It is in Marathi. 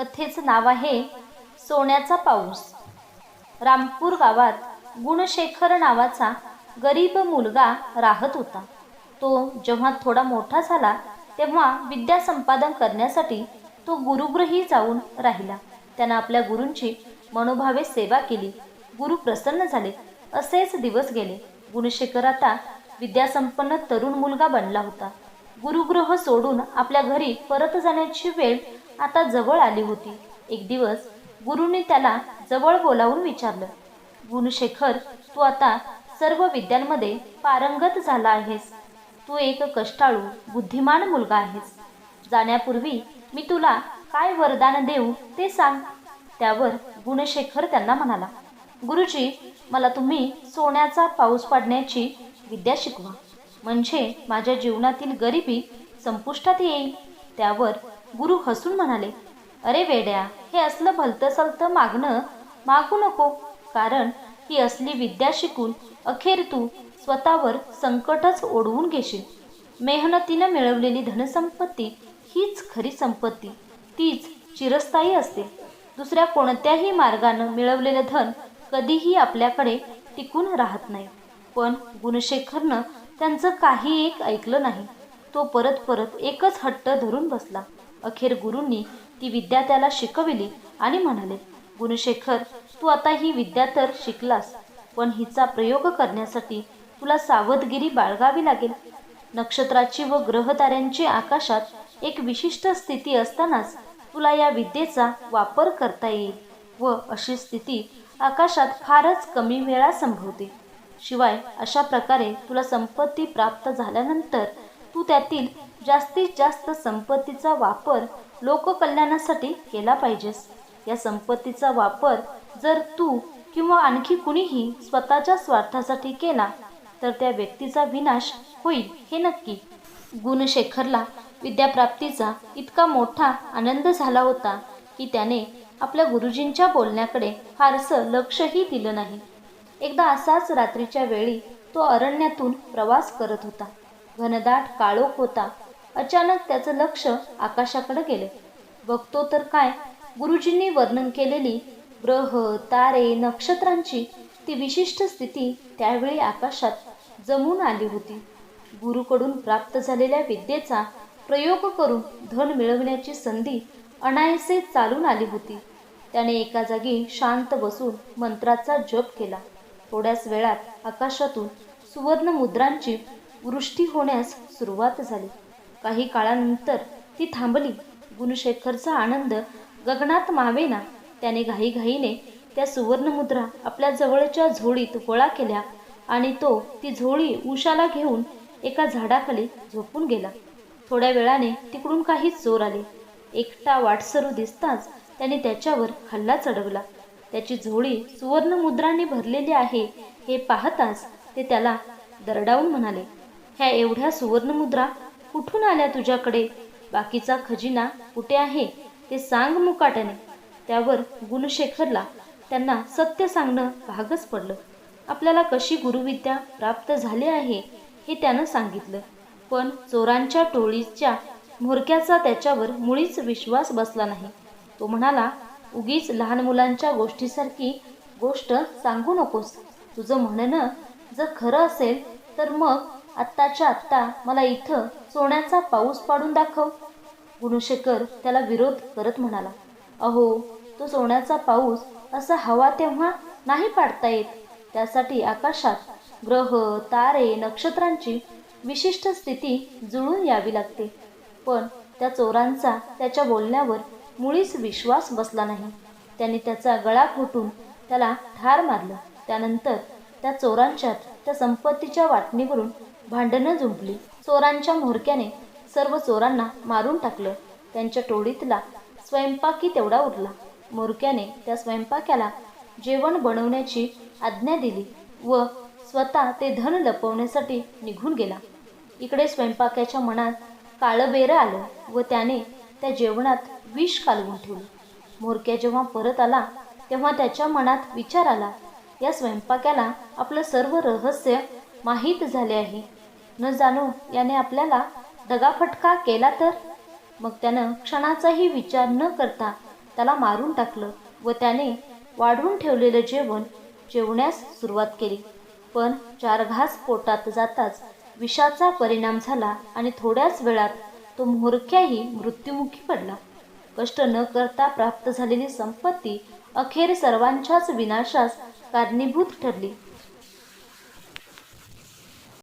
कथेचं नाव आहे सोन्याचा पाऊस. रामपूर गावात गुणशेखर नावाचा गरीब मुलगा राहत होता. तो जेव्हा थोडा मोठा झाला तेव्हा विद्या संपादन करण्यासाठी तो गुरुगृही जाऊन राहिला. त्यानं आपल्या गुरूंची मनोभावे सेवा केली. गुरु प्रसन्न झाले. असेच दिवस गेले. गुणशेखर आता विद्यासंपन्न तरुण मुलगा बनला होता. गुरुग्रह सोडून आपल्या घरी परत जाण्याची वेळ आता जवळ आली होती. एक दिवस गुरुने त्याला जवळ बोलावून विचारलं गुणशेखर तू आता सर्व विद्यांमध्ये पारंगत झाला आहेस. तू एक कष्टाळू बुद्धिमान मुलगा आहेस. जाण्यापूर्वी मी तुला काय वरदान देऊ ते सांग. त्यावर गुणशेखर त्यांना म्हणाला गुरुजी मला तुम्ही सोन्याचा पाऊस पाडण्याची विद्या शिकवा. म्हणजे माझ्या जीवनातील गरिबी संपुष्टात येईल. त्यावर गुरु हसून म्हणाले अरे वेड्या हे असलं भलतं सलतं मागणं मागू नको कारण ही असली विद्या शिकून अखेर तू स्वतःवर संकटच ओढवून घेशील. मेहनतीनं मिळवलेली धनसंपत्ती हीच खरी संपत्ती. तीच चिरस्थायी असते. दुसऱ्या कोणत्याही मार्गानं मिळवलेलं धन कधीही आपल्याकडे टिकून राहत नाही. पण गुणशेखरनं त्यांचं काही एक ऐकलं नाही. तो परत परत एकच हट्ट धरून बसला. अखेर गुरूंनी ती विद्या त्याला शिकविली आणि म्हणाले गुणशेखर तू आता ही विद्या तर शिकलास पण हिचा प्रयोग करण्यासाठी तुला सावधगिरी बाळगावी लागेल. नक्षत्राची व ग्रहताऱ्यांची आकाशात एक विशिष्ट स्थिती असतानाच तुला या विद्येचा वापर करता येईल व अशी स्थिती आकाशात फारच कमी वेळा संभवते. शिवाय अशा प्रकारे तुला संपत्ती प्राप्त झाल्यानंतर तू त्यातील जास्तीत जास्त संपत्तीचा वापर लोककल्याणासाठी केला पाहिजेस. या संपत्तीचा वापर जर तू किंवा आणखी कुणीही स्वतःच्या स्वार्थासाठी केला तर त्या व्यक्तीचा विनाश होईल हे नक्की. गुणशेखरला विद्याप्राप्तीचा इतका मोठा आनंद झाला होता की त्याने आपल्या गुरुजींच्या बोलण्याकडे फारसं लक्षही दिलं नाही. एकदा असाच रात्रीच्या वेळी तो अरण्यातून प्रवास करत होता. घनदाट काळोख होता. अचानक त्याचं लक्ष आकाशाकडे गेले. बघतो तर काय गुरुजींनी वर्णन केलेली ग्रह तारे नक्षत्रांची ती विशिष्ट स्थिती त्यावेळी आकाशात जमून आली होती. गुरुकडून प्राप्त झालेल्या विद्येचा प्रयोग करून धन मिळवण्याची संधी अनायसे चालून आली होती. त्याने एका जागी शांत बसून मंत्राचा जप केला. थोड्याच वेळात आकाशातून सुवर्ण मुद्रांची वृष्टी होण्यास सुरुवात झाली. काही काळानंतर ती थांबली. गुणशेखरचा आनंद गगनात मावेना. त्याने घाईघाईने त्या सुवर्णमुद्रा आपल्या जवळच्या झोळीत गोळा केल्या आणि तो ती झोळी उशाला घेऊन एका झाडाखाली झोपून गेला. थोड्या वेळाने तिकडून काही चोर आले. एकटा वाटसरू दिसताच त्याने त्याच्यावर हल्ला चढवला. त्याची झोळी सुवर्णमुद्रांनी भरलेली आहे हे पाहताच ते त्याला दरडावून म्हणाले ह्या एवढ्या सुवर्णमुद्रा कुठून आल्या तुझ्याकडे? बाकीचा खजिना कुठे आहे? ते सांग मुकाट्याने. त्यावर गुणशेखरला त्यांना सत्य सांगणं भागच पडलं. आपल्याला कशी गुरुविद्या प्राप्त झाली आहे हे त्यानं सांगितलं. पण चोरांच्या टोळीच्या म्होरक्याचा त्याच्यावर मुळीच विश्वास बसला नाही. तो म्हणाला उगीच लहान मुलांच्या गोष्टीसारखी गोष्ट सांगू नकोस. तुझं म्हणणं जर खरं असेल तर मग आत्ताच्या आत्ता मला इथं सोन्याचा पाऊस पाडून दाखव. गुणशेखर त्याला विरोध करत म्हणाला. अहो तो सोन्याचा पाऊस असा हवा तेव्हा नाही पाडता येत. त्यासाठी आकाशात ग्रह तारे नक्षत्रांची विशिष्ट स्थिती जुळून यावी लागते. पण त्या चोरांचा त्याच्या बोलण्यावर मुळीच विश्वास बसला नाही. त्याने त्याचा गळा घोटून त्याला ठार मारलं. त्यानंतर त्या चोरांच्यात त्या संपत्तीच्या वाटणीवरून भांडणं जुंपली. चोरांच्या म्होरक्याने सर्व चोरांना मारून टाकलं. त्यांच्या टोळीतला स्वयंपाकी तेवढा उरला. म्होरक्याने त्या स्वयंपाक्याला जेवण बनवण्याची आज्ञा दिली व स्वतः ते धन लपवण्यासाठी निघून गेला. इकडे स्वयंपाक्याच्या मनात काळबेरं आलं व त्याने त्या जेवणात विष कालवून ठेवले. मोरक्या जेव्हा परत आला तेव्हा त्याच्या मनात विचार आला या स्वयंपाक्याला आपलं सर्व रहस्य माहीत झाले आहे. न जाणो याने आपल्याला दगाफटका केला तर? मग त्यानं क्षणाचाही विचार न करता त्याला मारून टाकलं व त्याने वाढून ठेवलेलं जेवण जेवण्यास सुरुवात केली. पण चार घास पोटात जाताच विषाचा परिणाम झाला आणि थोड्याच वेळात तो म्होरक्याही मृत्युमुखी पडला. कष्ट न करता प्राप्त झालेली संपत्ती अखेर सर्वांच्याच विनाशास कारणीभूत ठरली.